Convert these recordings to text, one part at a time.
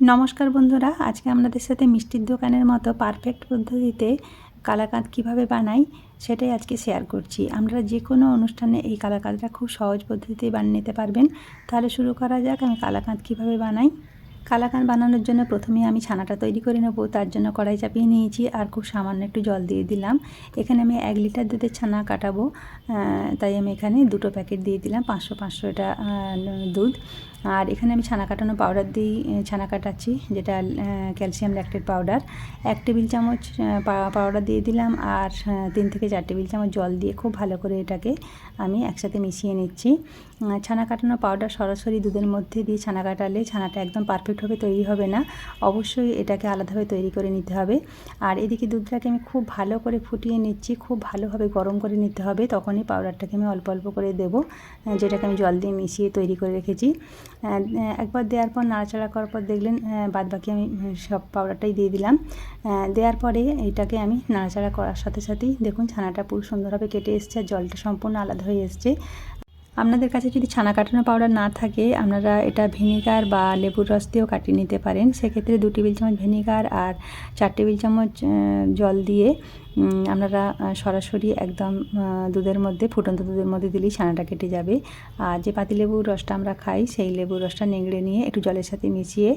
নমস্কার বন্ধুরা, আজকে আপনাদের সাথে মিষ্টির দোকানের মতো পারফেক্ট পদ্ধতিতে কালাকাঁদ কীভাবে বানাই সেটাই আজকে শেয়ার করছি। আমরা যে কোনো অনুষ্ঠানে এই কালাকাঁদটা খুব সহজ পদ্ধতিতে বানিয়ে নিতে পারবেন। তাহলে শুরু করা যাক, আমি কালাকাঁদ কীভাবে বানাই। কালাকাঁদ বানানোর জন্য প্রথমে আমি ছানাটা তৈরি করে নেব, তার জন্য কড়াই চাপিয়ে নিয়েছি আর খুব সামান্য একটু জল দিয়ে দিলাম। এখানে আমি এক লিটার দুধের ছানা কাটাবো তাই আমি এখানে দুটো প্যাকেট দিয়ে দিলাম, পাঁচশো পাঁচশো এটা দুধ। আর এখানে আমি ছানা কাটানো পাউডার দিই ছানা কাটাচ্ছি, যেটা ক্যালসিয়াম ল্যাকটেড পাউডার এক টেবিল চামচ পাউডার দিয়ে দিলাম আর তিন থেকে চার টেবিল চামচ জল দিয়ে খুব ভালো করে এটাকে আমি একসাথে মিশিয়ে নিচ্ছি। ছানা কাটানো পাউডার সরাসরি দুধের মধ্যে দিয়ে ছানা কাটালে ছানাটা একদম পারফেক্টভাবে তৈরি হবে না। অবশ্যই এটাকে আলাদাভাবে তৈরি করে নিতে হবে। আর এদিকে দুধটাকে আমি খুব ভালো করে ফুটিয়ে নিচ্ছি, খুব ভালোভাবে গরম করে নিতে হবে। তখনই পাউডারটাকে আমি অল্প অল্প করে দেবো যেটাকে আমি জল দিয়ে মিশিয়ে তৈরি করে রেখেছি। একবার দেওয়ার পর নাড়াচাড়া করার পর দেখলেন বাদ বাকি আমি সব পাউডারটাই দিয়ে দিলাম। দেওয়ার পরে এটাকে আমি নাড়াচাড়া করার সাথে সাথেই দেখুন ছানাটা পুরো সুন্দরভাবে কেটে এসছে, আর জলটা সম্পূর্ণ আলাদা হয়ে এসছে। আপনাদের কাছে যদি ছানা কাটানো পাউডার না থাকে, আপনারা এটা ভিনেগার বা লেবুর রস দিয়েও কাটিয়ে নিতে পারেন। সেক্ষেত্রে দু টেবিল চামচ ভিনেগার আর চার টেবিল চামচ জল দিয়ে আপনারা সরাসরি একদম দুধের মধ্যে, ফুটন্ত দুধের মধ্যে দিলেই ছানাটা কেটে যাবে। আর যে পাতিলেবুর রসটা আমরা খাই, সেই লেবুর রসটা নেংড়ে নিয়ে একটু জলের সাথে মিশিয়ে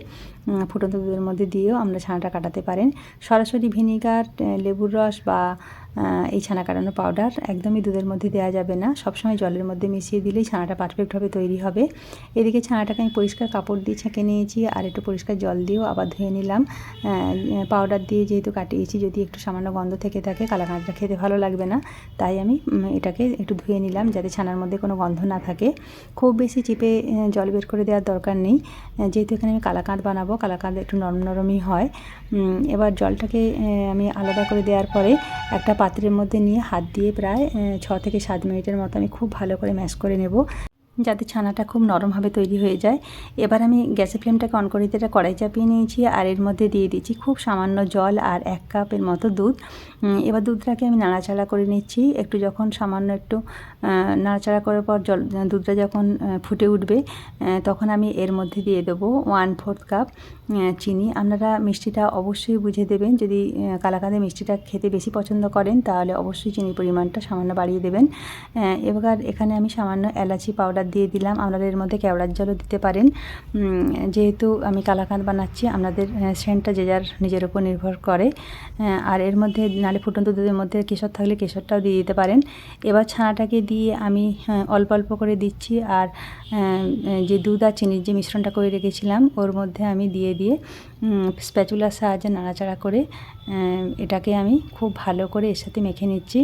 ফুটন্ত দুধের মধ্যে দিয়েও আমরা ছানাটা কাটাতে পারেন। সরাসরি ভিনিগার লেবুর রস বা এই ছানা কাটানো পাউডার একদমই দুধের মধ্যে দেওয়া যাবে না। সবসময় জলের মধ্যে মিশিয়ে দিলেই ছানাটা পারফেক্টভাবে তৈরি হবে। এদিকে ছানাটাকে আমি পরিষ্কার কাপড় দিয়ে ছেঁকে নিয়েছি আর একটু পরিষ্কার জল দিয়েও আবার ধুয়ে নিলাম। পাউডার দিয়ে যেহেতু কাটিয়েছি, যদি একটু সামান্য গন্ধ থেকে থাকে কালাকাঁদটা খেতে ভালো লাগবে না। তাই আমি এটাকে একটু ধুয়ে নিলাম যাতে ছানার মধ্যে কোনো গন্ধ না থাকে। খুব বেশি চিপে জল বের করে দেওয়ার দরকার নেই। যেহেতু এখানে আমি কালাকাঁদ বানাবো কালাকাঁদ একটু নরম নরমই হয়। এবার জলটাকে আমি আলাদা করে দেওয়ার পরে একটা পাত্রের মধ্যে নিয়ে হাত দিয়ে প্রায় ছ থেকে সাত মিনিটের মতো আমি খুব ভালো করে ম্যাশ করে নেব। যাতে ছানাটা খুব নরমভাবে তৈরি হয়ে যায়। এবার আমি গ্যাসের ফ্লেমটাকে অন করে দিয়ে কড়াই চাপিয়ে নিয়েছি আর এর মধ্যে দিয়ে দিচ্ছি খুব সামান্য জল আর এক কাপের মতো দুধ। এবার দুধটাকে আমি নাড়াচাড়া করে নিচ্ছি। একটু যখন সামান্য একটু নাড়াচাড়া করার পর জল, দুধটা যখন ফুটে উঠবে তখন আমি এর মধ্যে দিয়ে দেবো ওয়ান ফোর্থ কাপ চিনি। আপনারা মিষ্টিটা অবশ্যই বুঝে দেবেন। যদি কালাকাঁদে মিষ্টিটা খেতে বেশি পছন্দ করেন, তাহলে অবশ্যই চিনির পরিমাণটা সামান্য বাড়িয়ে দেবেন। এবার এখানে আমি সামান্য এলাচি পাউডার দিয়ে দিলাম। আপনারা এর মধ্যে কেওড়ার জলও দিতে পারেন। যেহেতু আমি কালাকাঁদ বানাচ্ছি, আপনাদের সেন্টটা যে যার নিজের উপর নির্ভর করে। আর এর মধ্যে নালে ফুটন্ত দুধের মধ্যে কেশর থাকলে কেশরটাও দিয়ে দিতে পারেন। এবার ছানাটাকে দিয়ে আমি অল্প অল্প করে দিচ্ছি। আর যে দুধ আর চিনির যে মিশ্রণটা করে রেখেছিলাম, ওর মধ্যে আমি দিয়ে দিয়ে স্প্যাচুলার সাহায্যে নাড়াচাড়া করে এটাকে আমি খুব ভালো করে এর সাথে মেখে নিচ্ছি।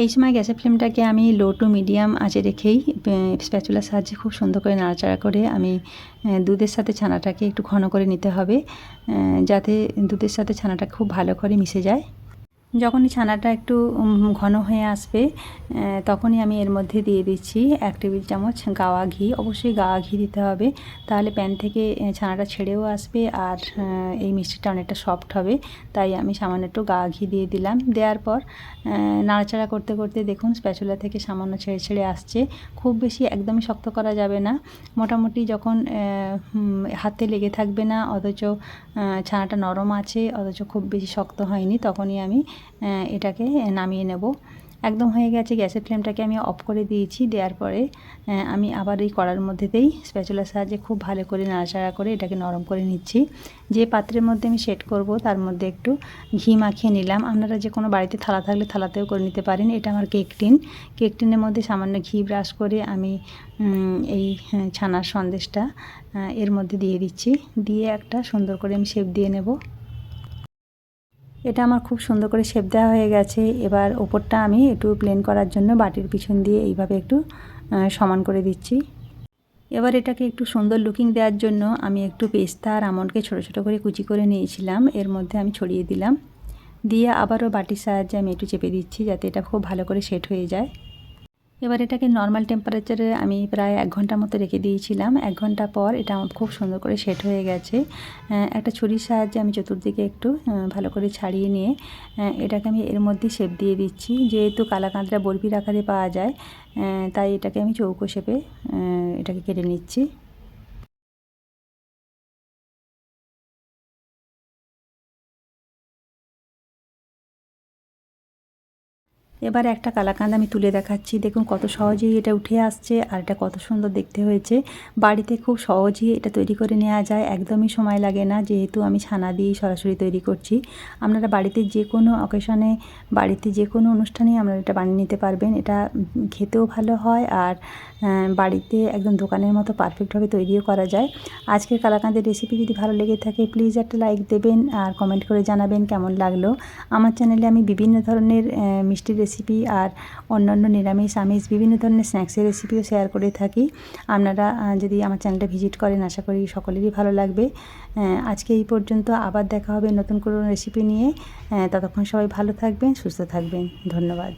এই সময় গ্যাসের ফ্লেমটাকে আমি লো টু মিডিয়াম আঁচে রেখেই স্প্যাচুলার সাহায্যে খুব সুন্দর করে নাড়াচাড়া করে আমি দুধের সাথে ছানাটাকে একটু ঘন করে নিতে হবে যাতে দুধের সাথে ছানাটা খুব ভালো করে মিশে যায়। যখনই ছানাটা একটু ঘন হয়ে আসবে তখনই আমি এর মধ্যে দিয়ে দিচ্ছি এক টেবিল চামচ গাওয়া ঘি। অবশ্যই গাওয়া ঘি দিতে হবে। তাহলে প্যান থেকে ছানাটা ছেড়েও আসবে আর এই মিষ্টিটা অনেকটা সফট হবে। তাই আমি সামান্য একটু গাওয়া ঘি দিয়ে দিলাম। দেওয়ার পর নাড়াচাড়া করতে করতে দেখুন স্প্যাচুলা থেকে সামান্য ছেড়ে ছেড়ে আসছে। খুব বেশি একদমই শক্ত করা যাবে না। মোটামুটি যখন হাতে লেগে থাকবে না, অথচ ছানাটা নরম আছে, অথচ খুব বেশি শক্ত হয়নি, তখনই আমি এটাকে নামিয়ে নেব। একদম হয়ে গেছে, গ্যাসের ফ্লেমটাকে আমি অফ করে দিয়েছি, দেওয়ার পরে আমি আবার এই কড়ার মধ্যেতেই স্প্যাচুলার সাহায্যে খুব ভালো করে নাড়াচাড়া করে এটাকে নরম করে নিচ্ছি। যে পাত্রের মধ্যে আমি সেট করব, তার মধ্যে একটু ঘি মাখিয়ে নিলাম। আপনারা যে কোনো বাড়িতে থালা থাকলে থালাতেও করে নিতে পারেন। এটা আমার কেক টিন কেক টিনের মধ্যে সামান্য ঘি ব্রাশ করে আমি এই ছানার সন্দেশটা এর মধ্যে দিয়ে দিচ্ছি। দিয়ে একটা সুন্দর করে আমি শেপ দিয়ে নেব। এটা আমার খুব সুন্দর করে শেপ দেওয়া হয়ে গেছে। এবার ওপরটা আমি একটু প্লেন করার জন্য বাটির পিছন দিয়ে এইভাবে একটু সমান করে দিচ্ছি। এবার এটাকে একটু সুন্দর লুকিং দেওয়ার জন্য আমি একটু পেস্তা আর আমন্ডকে ছোটো ছোটো করে কুচি করে নিয়েছিলাম। এর মধ্যে আমি ছড়িয়ে দিলাম। দিয়ে আবারও বাটির সাহায্যে আমি একটু চেপে দিচ্ছি যাতে এটা খুব ভালো করে সেট হয়ে যায়। এবার এটাকে নর্মাল টেম্পারেচারে আমি প্রায় এক ঘণ্টার মতো রেখে দিয়েছিলাম। এক ঘণ্টা পর এটা খুব সুন্দর করে সেট হয়ে গেছে। একটা ছুরির সাহায্যে আমি চতুর্দিকে একটু ভালো করে ছাড়িয়ে নিয়ে এটাকে আমি এর মধ্যে শেপ দিয়ে দিচ্ছি। যেহেতু কালাকাঁদরা বরফির আকারে পাওয়া যায় তাই এটাকে আমি চৌকো শেপে এটাকে কেটে নিচ্ছি। এবার একটা কালাকাঁদ আমি তুলে দেখাচ্ছি। দেখুন কত সহজেই এটা উঠে আসছে আর এটা কত সুন্দর দেখতে হয়েছে। বাড়িতে খুব সহজেই এটা তৈরি করে নেওয়া যায়। একদমই সময় লাগে না, যেহেতু আমি ছানা দিয়েই সরাসরি তৈরি করছি। আপনারা বাড়িতে যে কোনো অকেশনে বাড়িতে যে কোনো অনুষ্ঠানে আপনারা এটা বানিয়ে নিতে পারবেন। এটা খেতেও ভালো হয় আর বাড়িতে একদম দোকানের মতো পারফেক্টভাবে তৈরিও করা যায়। আজকের কালাকাঁদের রেসিপি যদি ভালো লেগে থাকে প্লিজ একটা লাইক দেবেন আর কমেন্ট করে জানাবেন কেমন লাগল। আমার চ্যানেলে আমি বিভিন্ন ধরনের মিষ্টির রেসিপি আর অন্যান্য নিরামিষ, আমিষ, বিভিন্ন ধরনের স্ন্যাক্সের রেসিপিও শেয়ার করে থাকি। আপনারা যদি আমার চ্যানেলটা ভিজিট করেন, আশা করি সকলেরই ভালো লাগবে। আজকে এই পর্যন্ত আবার দেখা হবে নতুন কোনো রেসিপি নিয়ে। ততক্ষণ সবাই ভালো থাকবেন, সুস্থ থাকবেন। ধন্যবাদ।